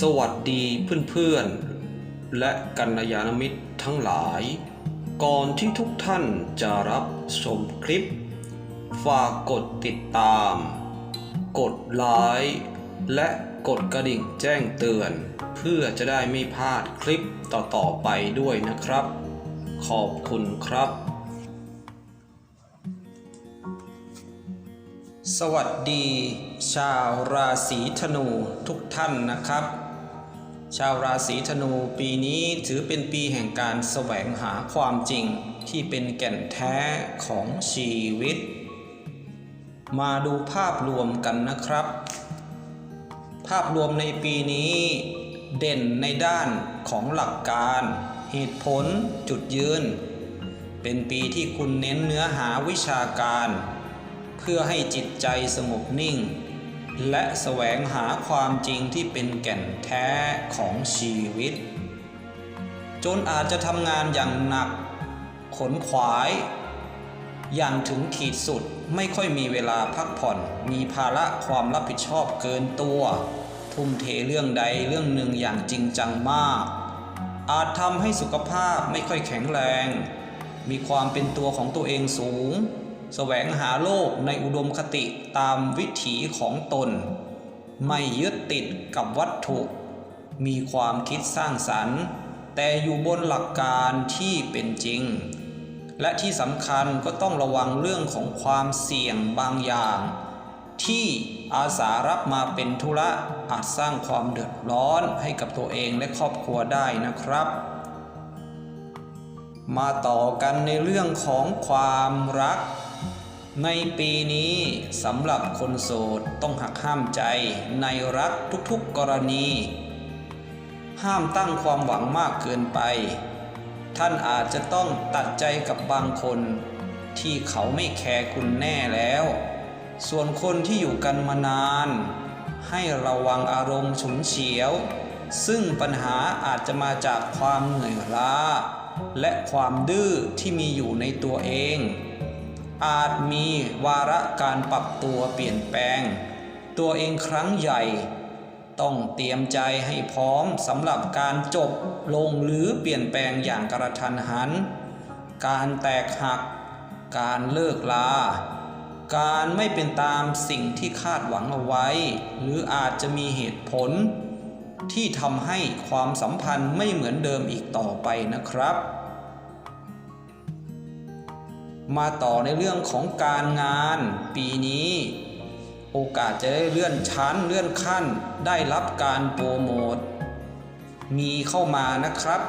สวัสดีเพื่อนๆ และกัลยาณมิตรทั้งหลาย ก่อนที่ทุกท่านจะรับชมคลิป ฝากกดติดตาม กดไลค์และกดกระดิ่งแจ้งเตือน เพื่อจะได้ไม่พลาดคลิปต่อๆไปด้วยนะครับ ขอบคุณครับ สวัสดี ชาวราศีธนูทุกท่านนะครับ ชาวราศีธนูปีนี้ถือเป็นปีแห่งการแสวงหาความจริงที่เป็นแก่นแท้ของชีวิต มาดูภาพรวมกันนะครับ ภาพรวมในปีนี้เด่นในด้านของหลักการ เหตุผล จุดยืน เป็นปีที่คุณเน้นเนื้อหาวิชาการ เพื่อให้จิตใจสงบนิ่ง และแสวงหาความจริงที่เป็นแก่นแท้ของชีวิต จนอาจจะทำงานอย่างหนัก ขนขวาย อย่างถึงขีดสุดไม่ค่อยมีเวลาพักผ่อน มีภาระความรับผิดชอบเกินตัว ทุ่มเทเรื่องใดเรื่องหนึ่งอย่างจริงจังมาก อาจทำให้สุขภาพไม่ค่อยแข็งแรง มีความเป็นตัวของตัวเองสูง แสวงหาโลกในอุดมคติตามวิถีของตน ไม่ยึดติดกับวัตถุ มีความคิดสร้างสรรค์ แต่อยู่บนหลักการที่เป็นจริง และที่สำคัญก็ต้องระวังเรื่องของความเสี่ยงบางอย่าง ที่อาสารับมาเป็นธุระอาจสร้างความเดือดร้อนให้กับตัวเองและครอบครัวได้นะครับมาต่อกันในเรื่องของความรัก ในปีนี้สำหรับคนโสดต้องหักห้ามใจในรักทุกๆกรณี ห้ามตั้งความหวังมากเกินไป ท่านอาจจะต้องตัดใจกับบางคน ที่เขาไม่แคร์คุณแน่แล้ว ส่วนคนที่อยู่กันมานาน ให้ระวังอารมณ์ฉุนเฉียว ซึ่งปัญหาอาจจะมาจากความเหนื่อยล้า และความดื้อที่มีอยู่ในตัวเอง อาจมีวาระการปรับตัวเปลี่ยนแปลง ตัวเองครั้งใหญ่ ต้องเตรียมใจให้พร้อมสำหรับการจบลงหรือเปลี่ยนแปลงอย่างกระทันหัน การแตกหัก การเลิกลา การไม่เป็นตามสิ่งที่คาดหวังเอาไว้ หรืออาจจะมีเหตุผล ที่ทำให้ความสัมพันธ์ไม่เหมือนเดิมอีกต่อไปนะครับ มาต่อในเรื่องของการงานปีนี้ โอกาสจะได้เลื่อนชั้นเลื่อนขั้น ได้รับการโปรโมทมีเข้ามานะครับ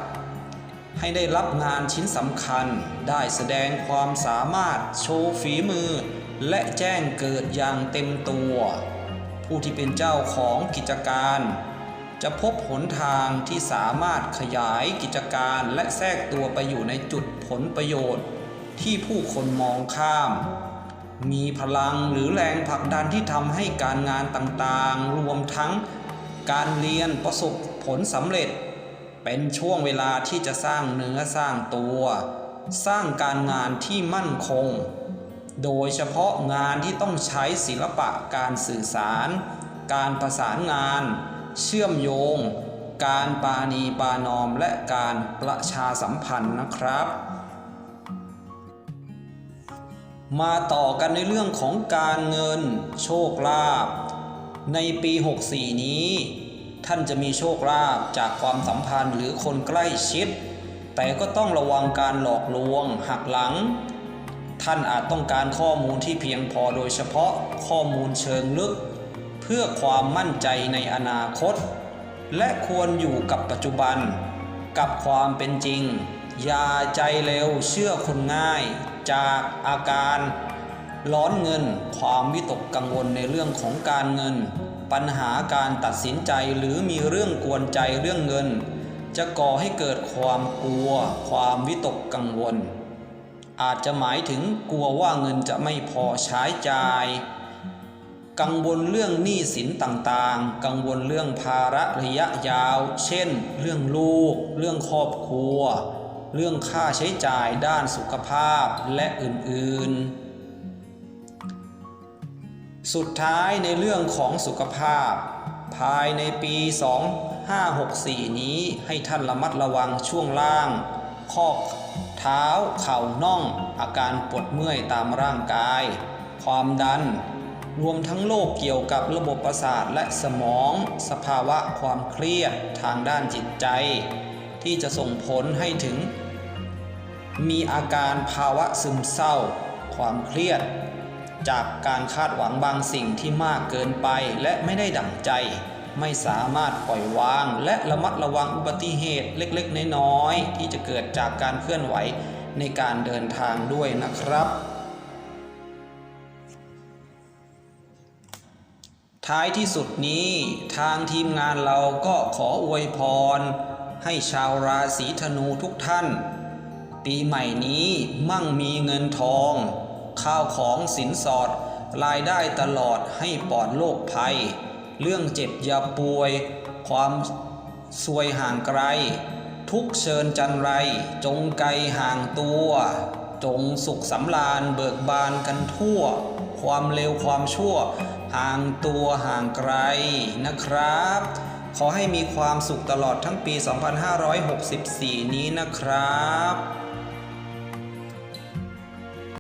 ให้ได้รับงานชิ้นสำคัญ ได้แสดงความสามารถโชว์ฝีมือ และแจ้งเกิดอย่างเต็มตัว ผู้ที่เป็นเจ้าของกิจการ จะพบหนทางที่สามารถขยายกิจการและแทรกตัวไปอยู่ในจุดผลประโยชน์ ที่ผู้คนมองข้าม มีพลังหรือแรงผลักดันที่ทำให้การงานต่างๆ รวมทั้งการเรียนประสบผลสำเร็จ เป็นช่วงเวลาที่จะสร้างเนื้อสร้างตัว สร้างการงานที่มั่นคง โดยเฉพาะงานที่ต้องใช้ศิลปะการสื่อสาร การประสานงาน เชื่อมโยง การปานีปานอมและการประชาสัมพันธ์นะครับ มาต่อกันในเรื่องของการเงินโชคลาภในปี 64 นี้ ท่านจะมีโชคลาภจากความสัมพันธ์หรือคนใกล้ชิด แต่ก็ต้องระวังการหลอกลวงหักหลัง ท่านอาจต้องการข้อมูลที่เพียงพอโดยเฉพาะข้อมูลเชิงลึก เพื่อความมั่นใจในอนาคต และควรอยู่กับปัจจุบัน กับความเป็นจริง อย่าใจเร็วเชื่อคนง่าย จากอาการร้อนเงิน ความวิตกกังวลในเรื่องของการเงิน ปัญหาการตัดสินใจหรือมีเรื่องกวนใจเรื่องเงิน จะก่อให้เกิดความกลัว ความวิตกกังวล อาจจะหมายถึงกลัวว่าเงินจะไม่พอใช้จ่าย กังวลเรื่องหนี้สินต่างๆ กังวลเรื่องภาระระยะยาว เช่น เรื่องลูก เรื่องครอบครัว เรื่องค่าใช้จ่ายด้านสุขภาพและอื่นๆ สุดท้ายในเรื่องของสุขภาพ ภายในปี 2564 นี้ให้ท่านระมัดระวังช่วงล่าง ข้อเท้าเข่าน่อง อาการปวดเมื่อยตามร่างกาย ความดัน รวมทั้งโรคเกี่ยวกับระบบประสาทและสมอง สภาวะความเครียดทางด้านจิตใจ ที่จะส่งผลให้ถึง มีอาการภาวะซึมเศร้า ความเครียด จากการคาดหวังบางสิ่งที่มากเกินไปและไม่ได้ดั่งใจ ไม่สามารถปล่อยวาง และระมัดระวังอุบัติเหตุเล็กๆ น้อยๆที่จะเกิดจากการเคลื่อนไหวในการเดินทางด้วยนะครับท้ายที่สุดนี้ทางทีมงานเราก็ขออวยพร ให้ชาวราศีธนูทุกท่าน ปีใหม่นี้มั่งมีเงินทอง ข้าวของสินสอด รายได้ตลอดให้ปลอดโรคภัย เรื่องเจ็บอย่าป่วย ความซวยห่างไกล ทุกเชิญจันไร จงไกลห่างตัว จงสุขสำราญเบิกบานกันทั่ว ความเร็วความชั่ว ห่างตัวห่างไกลนะครับ ขอให้มีความสุขตลอดทั้งปี 2564 นี้นะครับ